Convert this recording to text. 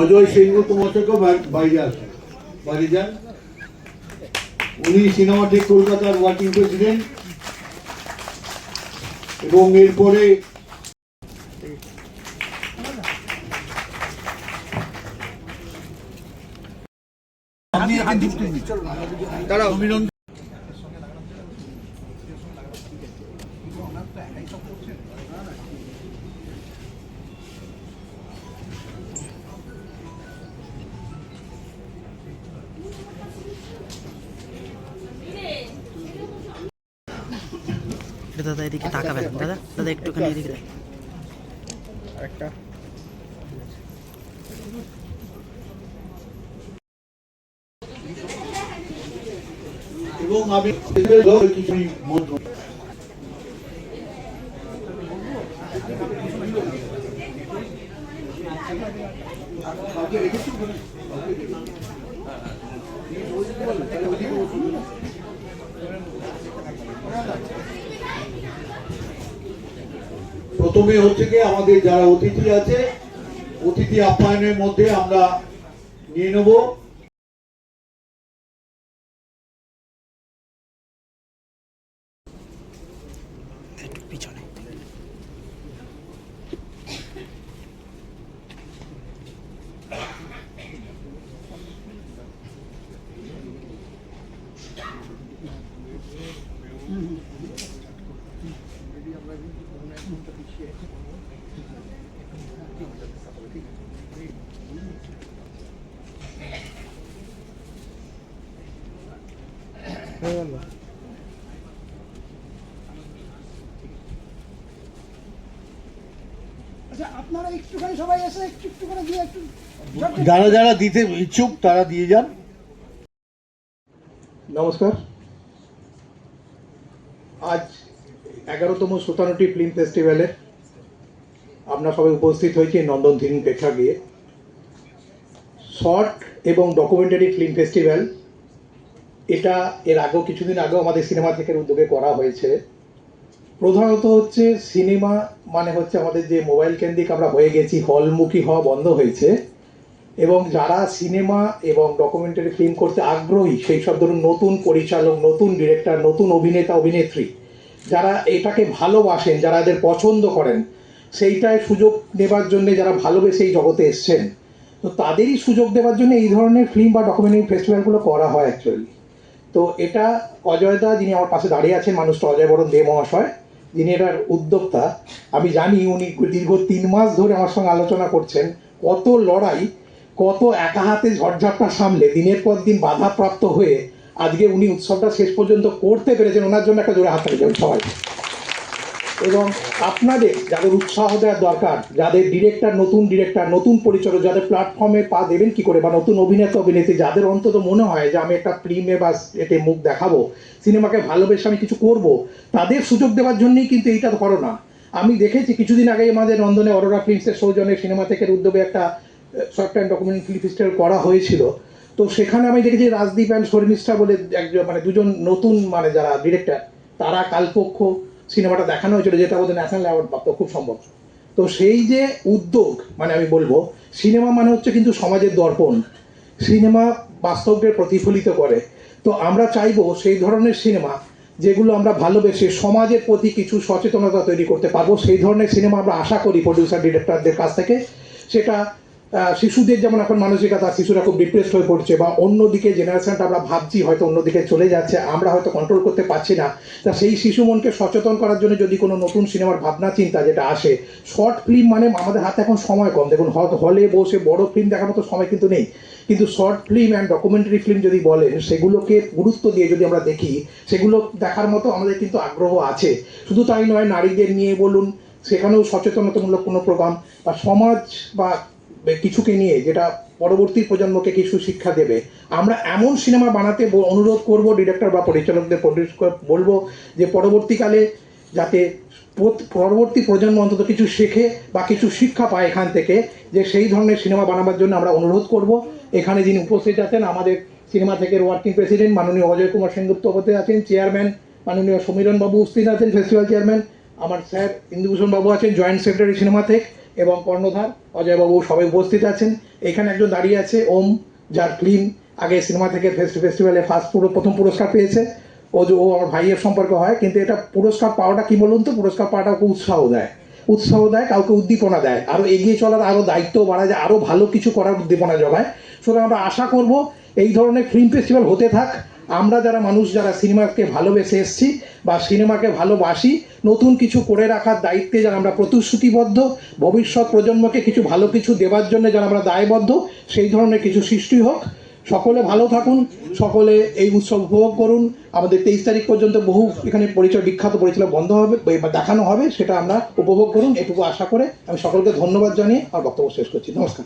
অজয় সিংহ তোমার থেকে বাইরে আসে বাইরে যান। উনি সিনেমাটিক কলকাতার ওয়ার্কিং প্রেসিডেন্ট। এবং এরপরে একটু দাদা এদিকে তাকাবেন। দাদা দাদা একটুখানি এদিকে দেখ। এবং আমি প্রথমে হচ্ছে কি আমাদের যারা অতিথি আছে অতিথি আপ্যায়নের মধ্যে আমরা নিয়ে নেব। আচ্ছা আপনারা একটুখানি সবাই এসে একটু একটু করে দিয়ে একটু যারা যারা দিতে ইচ্ছুক তারা দিয়ে যান। নমস্কার। আজ এগারোতম সুতানুটি ফিল্ম ফেস্টিভ্যালে আমরা সবাই উপস্থিত হয়েছি নন্দন ধিন প্রেক্ষাগৃহে শর্ট এবং ডকুমেন্টারি ফিল্ম ফেস্টিভ্যাল এটা এর আগেও, কিছুদিন আগেও আমাদের সিনেমা থেকে উদ্যোগে করা হয়েছে। প্রধানত হচ্ছে সিনেমা মানে হচ্ছে আমাদের যে মোবাইল কেন্দ্রিক আমরা হয়ে গেছি, হলমুখী হওয়া বন্ধ হয়েছে। এবং যারা সিনেমা এবং ডকুমেন্টারি ফিল্ম করতে আগ্রহী, সেই সব ধরুন নতুন পরিচালক, নতুন ডিরেক্টর নতুন অভিনেতা, অভিনেত্রী, যারা এটাকে ভালোবাসেন, যারা এদের পছন্দ করেন, সেইটায় সুযোগ নেবার জন্য যারা ভালোবেসে এই জগতে এসছেন, তো তাদেরই সুযোগ দেওয়ার জন্য এই ধরনের ফিল্ম বা ডকুমেন্টারি ফেস্টিভ্যালগুলো করা হয় অ্যাকচুয়ালি তো এটা অজয়দা যিনি আমার পাশে দাঁড়িয়ে আছেন, মানুষটা অজয় বরণ দে মহাশয়, যিনি এটার উদ্যোক্তা, আমি জানি উনি দীর্ঘ তিন মাস ধরে আমার সঙ্গে আলোচনা করছেন, কত লড়াই, কত একা হাতে ঝটঝটটা সামলে, দিনের পর দিন বাধাপ্রাপ্ত হয়ে আজকে উনি উৎসবটা শেষ পর্যন্ত করতে পেরেছেন, ওনার জন্য একটা জোরে হাত সবাই এবং আপনাদের যাদের উৎসাহ দেওয়ার দরকার, যাদের ডিরেক্টর নতুন ডিরেক্টর নতুন পরিচালক, যাদের প্ল্যাটফর্মে পা দেবেন কি করে বা নতুন অভিনেতা, অভিনেত্রী, যাদের অন্তত মনে হয় যে আমি একটা ফিল্মে বা এতে মুখ দেখাবো, সিনেমাকে ভালোবেসে আমি কিছু করব, তাদের সুযোগ দেওয়ার জন্যই কিন্তু এইটা করো না। আমি দেখেছি কিছুদিন আগে আমাদের নন্দনে অরোরা ফিল্মসের সৌজন্যে সিনেমা থেকে উদ্যোগে একটা short time document film festival করা হয়েছিল। তো সেখানে আমি দেখেছি রাজদীপ অ্যান্ড শর্মিষ্ঠা বলে একজন মানে দুজন নতুন মানে যারা ডিরেক্টর তারা কালপক্ষ সিনেমাটা দেখানো হয়েছিল, যেটা ওদের ন্যাশনাল অ্যাওয়ার্ড প্রাপ্ত খুব সম্ভব তো সেই যে উদ্যোগ মানে আমি বলব, সিনেমা মানে হচ্ছে কিন্তু সমাজের দর্পণ। সিনেমা বাস্তবকে প্রতিফলিত করে। তো আমরা চাইব সেই ধরনের সিনেমা যেগুলো আমরা ভালোবেসে সমাজের প্রতি কিছু সচেতনতা তৈরি করতে পারব। সেই ধরনের সিনেমা আমরা আশা করি প্রডিউসার ডিরেক্টরদের কাছ থেকে। সেটা শিশুদের যেমন এখন মানসিকতা শিশুরা খুব ডিপ্রেসড হয়ে পড়ছে বা অন্যদিকে জেনারেশনটা আমরা ভাবছি হয়তো অন্যদিকে চলে যাচ্ছে, আমরা হয়তো কন্ট্রোল করতে পারছি না, তা সেই শিশু মনকে সচেতন করার জন্য যদি কোনো নতুন সিনেমার ভাবনা চিন্তা যেটা আসে শর্ট ফিল্ম মানে আমাদের হাতে এখন সময় কম, দেখুন হলে বসে বড় ফিল্ম দেখার মতো সময় কিন্তু নেই, কিন্তু short film and documentary film যদি বলে, সেগুলোকে গুরুত্ব দিয়ে যদি আমরা দেখি, সেগুলো দেখার মতো আমাদের কিন্তু আগ্রহ আছে, শুধু তাই নয়, নারীদের নিয়ে বলুন, সেখানেও সচেতনতামূলক কোনো প্রোগ্রাম বা সমাজ বা কিছুকে নিয়ে, যেটা পরবর্তী প্রজন্মকে কিছু শিক্ষা দেবে। আমরা এমন সিনেমা বানাতে অনুরোধ করব, ডিরেক্টর বা পরিচালকদের প্রডিউস বলব যে, পরবর্তীকালে যাতে পরবর্তী প্রজন্ম অন্তত কিছু শেখে বা কিছু শিক্ষা পায় এখান থেকে, যে সেই ধরনের সিনেমা বানাবার জন্য আমরা অনুরোধ করব। এখানে যিনি উপস্থিত আছেন, আমাদের সিনেমা থেকে ওয়ার্কিং প্রেসিডেন্ট মাননীয় অজয় কুমার সেনগুপ্ত উপস্থিত আছেন, চেয়ারম্যান মাননীয় সমীরণ বাবু উপস্থিত আছেন, ফেস্টিভ্যাল চেয়ারম্যান। আমার স্যার ইন্দুভূষণ বাবু আছেন, জয়েন্ট সেক্রেটারি সিনেমা থেকে। এবং কর্ণধার অজয়বাবু সবাই উপস্থিত আছেন। এখানে একজন দাঁড়িয়ে আছে, ওম, যার ফিল্ম আগে সিনেমা থেকে ফেস্টিভ্যালে ফার্স্ট পুরো প্রথম পুরস্কার পেয়েছে। ও যে ও আমার ভাইয়ের সম্পর্ক হয়, কিন্তু এটা পুরস্কার পাওয়াটা কি বলুন তো? পুরস্কার পাওয়াটা ওকে উৎসাহ দেয়। উৎসাহ দেয়, কাউকে উদ্দীপনা দেয়। আরও এগিয়ে চলার আরও দায়িত্ব বাড়ায় যায় আরও ভালো কিছু করার উদ্দীপনা জোগায়। সুতরাং আমরা আশা করব এই ধরনের ফিল্ম ফেস্টিভ্যাল হতে থাক। আমরা যারা মানুষ যারা সিনেমাকে ভালোবেসে এসেছি বা সিনেমাকে ভালোবাসি, নতুন কিছু করে রাখার দায়িত্বে যারা আমরা প্রতিশ্রুতিবদ্ধ, ভবিষ্যৎ প্রজন্মকে কিছু ভালো কিছু দেওয়ার জন্য যারা আমরা দায়বদ্ধ, সেই ধরনের কিছু সৃষ্টি হোক। সকলে ভালো থাকুন, সকলে এই উৎসব উপভোগ করুন। আমাদের তেইশ তারিখ পর্যন্ত বহু এখানে পরিচয়, বিখ্যাত পরিচালক বন্ধ হবে, বা দেখানো হবে, সেটা আমরা উপভোগ করুন। এটুকু আশা করে আমি সকলকে ধন্যবাদ জানিয়ে আমার বক্তব্য শেষ করছি। নমস্কার।